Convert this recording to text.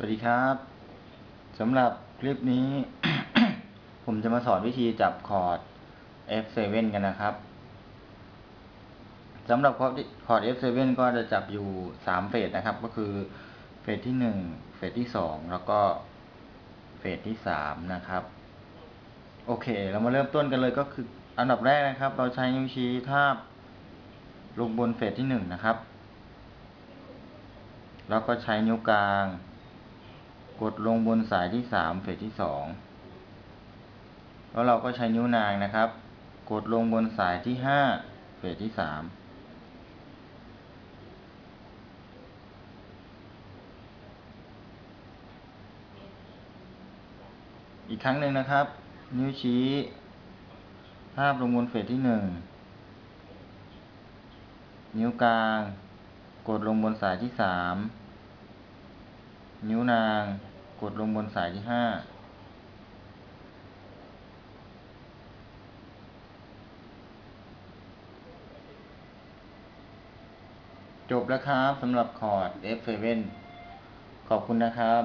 สวัสดีครับสำหรับคลิปนี้ ผมจะมาสอนวิธีจับคอร์ด F7 กันนะครับสำหรับคอร์ดคอร์ด F7 ก็จะจับอยู่3เฟสนะครับ ก็คือเฟสที่1เฟสที่2แล้วก็เฟสที่3นะครับ โอเค เรามาเริ่มต้นกันเลยก็คืออันดับแรกนะครับ เราใช้นิ้วชี้ทาบลงบนเฟสที่1นะครับ แล้วก็ใช้นิ้วกลาง กดลงบนสายที่สามเฟสที่สองแล้วเราก็ใช้นิ้วนางนะครับ กดลงบนสายที่ห้าเฟสที่สามอีกครั้งหนึ่งนะครับ นิ้วชี้ทาบลงบนเฟสที่หนึ่งนิ้วกลาง กดลงบนสายที่สาม นิ้วนางกดลงบนสายที่ห้าจบแล้วครับสำหรับคอร์ด F7 ขอบคุณนะครับ